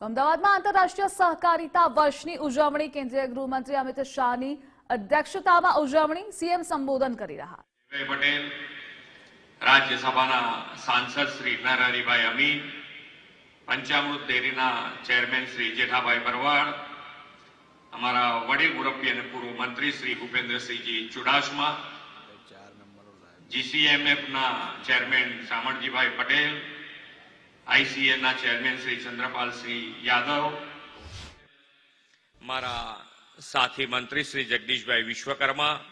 અમદાવાદમાં આંતરરાષ્ટ્રીય સહકારિતા વર્ષની ઉજવણી કેન્દ્રીય ગૃહમંત્રી અમિત શાહની અધ્યક્ષતામાં ઉજવણી સીએમ સંબોધન કરી રહ્યા પટેલ રાજ્યસભાના સાંસદ શ્રી નરહરિભાઈ અમીન પંચામૃત ડેરીના ચેરમેન શ્રી જેઠાભાઈ ભરવાડ અમારા વડીલ મુરબ્બી અને પૂર્વ મંત્રી શ્રી ભૂપેન્દ્રસિંહજી ચુડાસમા જીસીએમએફના ચેરમેન શામળજીભાઈ પટેલ આઈસીએના ચેરમેન શ્રી ચંદ્રપાલસિંહ યાદવ. મારા સાથી મંત્રી શ્રી જગદીશભાઈ વિશ્વકર્મા.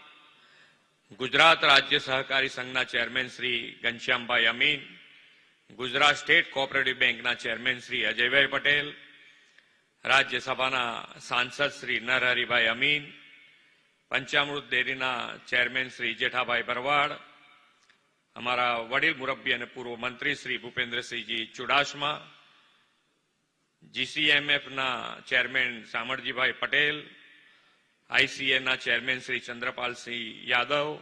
ગુજરાત રાજ્ય સહકારી સંઘના chairman Shri Ghanshyambhai Amin. Gujarat state cooperative બેંકના ચેરમેન શ્રી અજયભાઈ પટેલ. રાજ્યસભાના સાંસદ શ્રી નરહરિભાઈ અમીન. પંચામૃત ડેરીના ચેરમેન શ્રી જેઠાભાઈ ભરવાડ. અમારા વડીલ મુરબ્બી અને પૂર્વ મંત્રી શ્રી ભૂપેન્દ્રસિંહજી ચુડાસમા, જીસીએમએફના ચેરમેન શામળજીભાઈ પટેલ, આઈસીએના ચેરમેન શ્રી ચંદ્રપાલસિંહ યાદવ,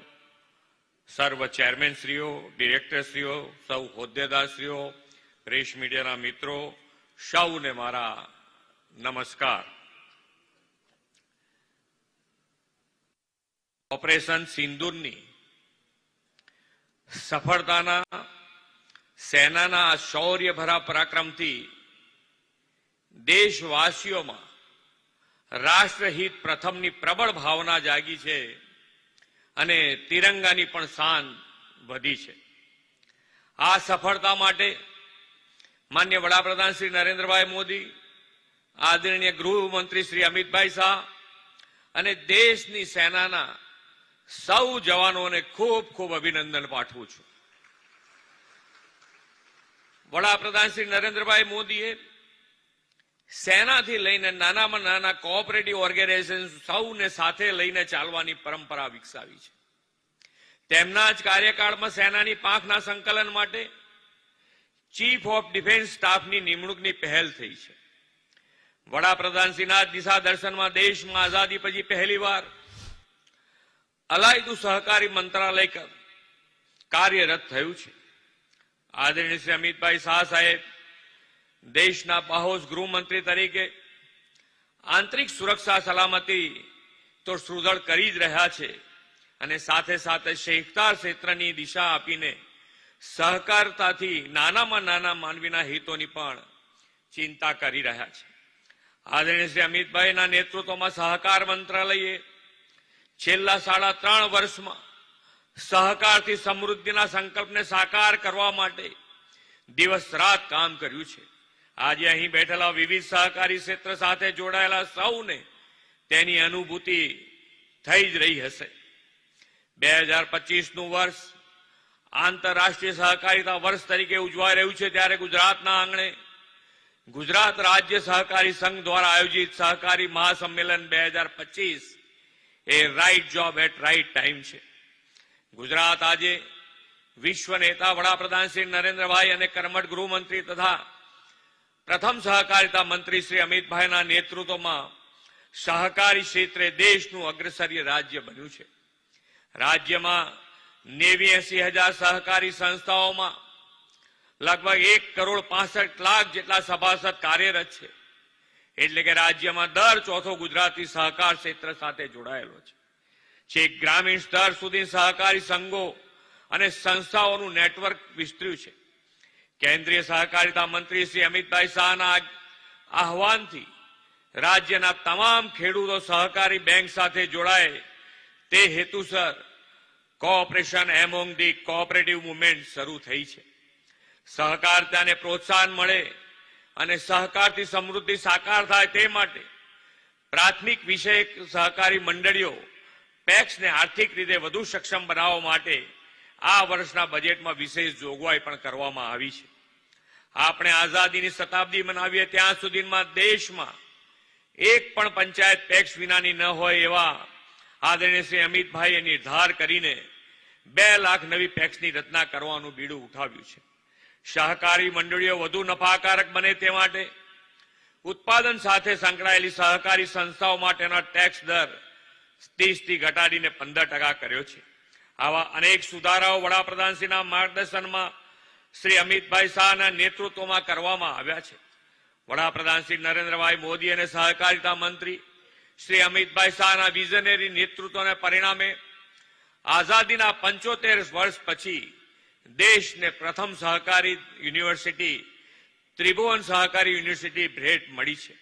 સર્વ ચેરમેનશ્રીઓ, ડિરેક્ટરશ્રીઓ, સૌ હોદ્દેદારશ્રીઓ, પ્રેસ મીડિયાના મિત્રો, સૌને મારા નમસ્કાર. ઓપરેશન સિંદૂરની સફળતાના, સેનાના આ શૌર્યભરા પરાક્રમથી દેશવાસીઓમાં રાષ્ટ્રહિત પ્રથમની પ્રબળ ભાવના જાગી છે અને તિરંગાની પણ શાન વધી છે. આ સફળતા માટે માન્ય વડાપ્રધાન શ્રી નરેન્દ્રભાઈ મોદી, આદરણીય ગૃહમંત્રી શ્રી અમિતભાઈ શાહ અને દેશની સેનાના સૌ જવાનોને ખૂબ ખૂબ અભિનંદન પાઠવું છું. વડાપ્રધાન શ્રી નરેન્દ્રભાઈ મોદીએ સેનાથી લઈને નાનામાં નાના કોઓપરેટિવ ઓર્ગેનાઇઝેશન સૌને સાથે લઈને ચાલવાની પરંપરા વિકસાવી છે. તેમના જ કાર્યકાળમાં સેનાની પાંખના સંકલન માટે ચીફ ઓફ ડિફેન્સ સ્ટાફની નિમણૂકની પહેલ થઈ છે. વડાપ્રધાનશ્રીના દિશા દર્શનમાં દેશમાં આઝાદી પછી પહેલીવાર અલાયદું સહકારી મંત્રાલય કાર્યરત થયું છે. આદરણીય શ્રી અમિતભાઈ શાહ સાહેબ, દેશના બાહોશ ગૃહમંત્રી તરીકે આંતરિક સુરક્ષા સલામતી તો સુદૃઢ કરી જ રહ્યા છે અને સાથે સાથે શેખતાર ક્ષેત્રની દિશા આપીને સહકારતાથી નાનામાં નાના માનવીના હિતોની પણ ચિંતા કરી રહ્યા છે. આદરણીય શ્રી અમિતભાઈના નેતૃત્વમાં સહકાર મંત્રાલયે છેલ્લા સાડા ત્રણ વર્ષમાં સહકારથી સમૃદ્ધિના સંકલ્પને સાકાર કરવા માટે દિવસ રાત કામ કર્યું છે. આજે અહીં બેઠેલા વિવિધ સહકારી ક્ષેત્ર સાથે જોડાયેલા સૌને તેની અનુભૂતિ થઈ જ રહી હશે. બે હજાર પચીસનું વર્ષ આંતરરાષ્ટ્રીય સહકારિતા વર્ષ તરીકે ઉજવાઈ રહ્યું છે ત્યારે ગુજરાતના આંગણે ગુજરાત રાજ્ય સહકારી સંઘ દ્વારા આયોજિત સહકારી મહાસંમેલન બે હજાર પચીસ a right job at right time છે. ગુજરાત આજે વિશ્વ નેતા વડાપ્રધાન શ્રી નરેન્દ્રભાઈ અને કર્મઠ ગૃહમંત્રી તથા પ્રથમ સહકારિતા મંત્રી શ્રી અમિતભાઈના નેતૃત્વમાં સહકારી ક્ષેત્રે દેશનું અગ્રસર્ય રાજ્ય બન્યું છે. રાજ્યમાં નેવી એસી હજાર સહકારી સંસ્થાઓમાં લગભગ એક કરોડ પાસઠ લાખ જેટલા સભાસદ કાર્યરત છે. એટલે કે રાજ્યમાં દર ચોથો ગુજરાતી સહકાર ક્ષેત્ર સાથે જોડાયેલો છે. છેક ગ્રામીણ સ્તર સુધી સહકારી સંઘો અને સંસ્થાઓનું નેટવર્ક વિસ્તર્યું છે. કેન્દ્રીય સહકારિતા મંત્રી શ્રી અમિતભાઈ શાહના આહવાનથી રાજ્યના તમામ ખેડૂતો સહકારી બેંક સાથે જોડાય તે હેતુસર cooperation among the cooperative movement શરૂ થઈ છે. સહકારતાને પ્રોત્સાહન મળે અને સહકારથી સમૃદ્ધિ સાકાર થાય તે માટે પ્રાથમિક વિષયક સહકારી મંડળીઓ પેક્સને આર્થિક રીતે વધુ સક્ષમ બનાવવા માટે આ વર્ષના બજેટમાં વિશેષ જોગવાઈ પણ કરવામાં આવી છે. આપણે આઝાદીની શતાબ્દી મનાવીએ ત્યાં સુધીમાં દેશમાં એક પણ પંચાયત પેક્સ વિનાની ન હોય એવા આદરણીય શ્રી અમિતભાઈએ નિર્ધાર કરીને બે લાખ નવી પેક્સની રચના કરવાનું બીડું ઉઠાવ્યું છે. સહકારી મંડળીઓ વધુ નફાકારક બને તે માટે ઉત્પાદન સાથે સંકળાયેલી સહકારી સંસ્થાઓ માટેના ટેક્સ દર ત્રીસથી ઘટાડીને પંદર ટકા કર્યો છે. આવા અનેક સુધારાઓ વડાપ્રધાનશ્રીના માર્ગદર્શનમાં શ્રી અમિતભાઈ શાહના નેતૃત્વમાં કરવામાં આવ્યા છે. વડાપ્રધાન શ્રી નરેન્દ્રભાઈ મોદી અને સહકારિતા મંત્રી શ્રી અમિતભાઈ શાહના વિઝનરી નેતૃત્વને પરિણામે આઝાદીના પંચોતેર વર્ષ પછી દેશને પ્રથમ સહકારી યુનિવર્સિટી, ત્રિભુવન સહકારી યુનિવર્સિટી ભેટ મળી છે.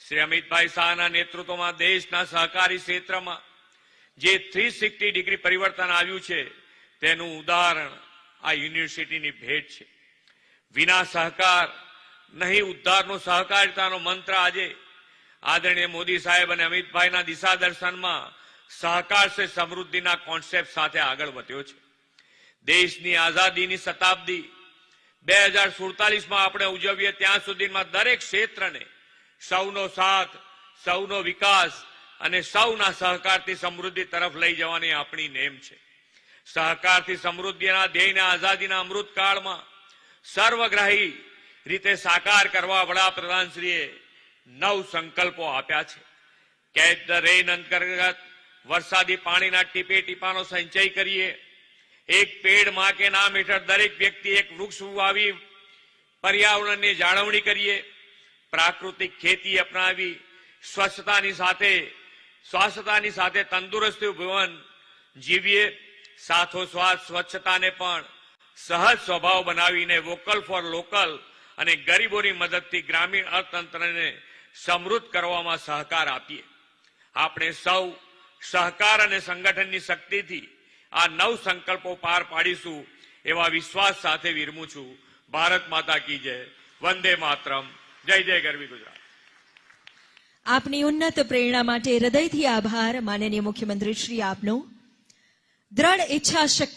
શ્રી અમિતભાઈ શાહના નેતૃત્વમાં દેશના સહકારી ક્ષેત્રમાં જે થ્રી સિક્સટી ડિગ્રી પરિવર્તન આવ્યું છે, તેનું ઉદાહરણ આ યુનિવર્સિટીની ભેટ છે. વિના સહકાર, નહીં ઉદ્ધારનો સહકારિતાનો મંત્ર આજે આદરણીય મોદી સાહેબ અને અમિતભાઈના દિશા દર્શનમાં સહકાર સે સમૃદ્ધિના કોન્સેપ્ટ સાથે આગળ વધ્યો છે. દેશની આઝાદીની શતાબ્દી. બે હજાર સુડતાલીસમાં આપણે ઉજવીએ ત્યાં સુધીમાં દરેક ક્ષેત્રને સૌનો સાથ, સૌનો વિકાસ અને સૌના સહકારથી સમૃદ્ધિ તરફ લઈ જવાની આપણી નેમ છે. સહકારથી સમૃદ્ધિના ધ્યેયને આઝાદીના અમૃતકાળમાં સર્વગ્રાહી રીતે સાકાર કરવા વડાપ્રધાનશ્રીએ નવ સંકલ્પો આપ્યા છે. કેચ ધ રેન અંતર્ગત વરસાદી પાણીના ટીપે ટીપાનો સંચય કરીએ. એક પેડમાં કે નામ હેઠળ દરેક વ્યક્તિ એક વૃક્ષ વાવી પર્યાવરણની જાળવણી કરીએ, પ્રાકૃતિક ખેતી અપનાવી, સ્વચ્છતાની સાથે સ્વસ્થતાની સાથે તંદુરસ્તી ભવન જીવીએ સાથોસ્વાથ સ્વચ્છતાને પણ સહજ સ્વભાવ બનાવીને વોકલ ફોર લોકલ અને ગરીબોની મદદથી ગ્રામીણ અર્થતંત્રને સમૃદ્ધ કરવામાં સહકાર આપીએ. આપણે સૌ સહકાર અને સંગઠનની શક્તિથી આ નવ સંકલ્પો પાર પાડીશું એવા વિશ્વાસ સાથે વિરમું છું. ભારત માતા કી જય. વંદે માતરમ. જય જય ગરવી ગુજરાત. આપની ઉન્નત પ્રેરણા માટે હૃદયથી આભાર. માનનીય મુખ્યમંત્રી શ્રી આપનો દ્રઢ ઈચ્છા શક્તિ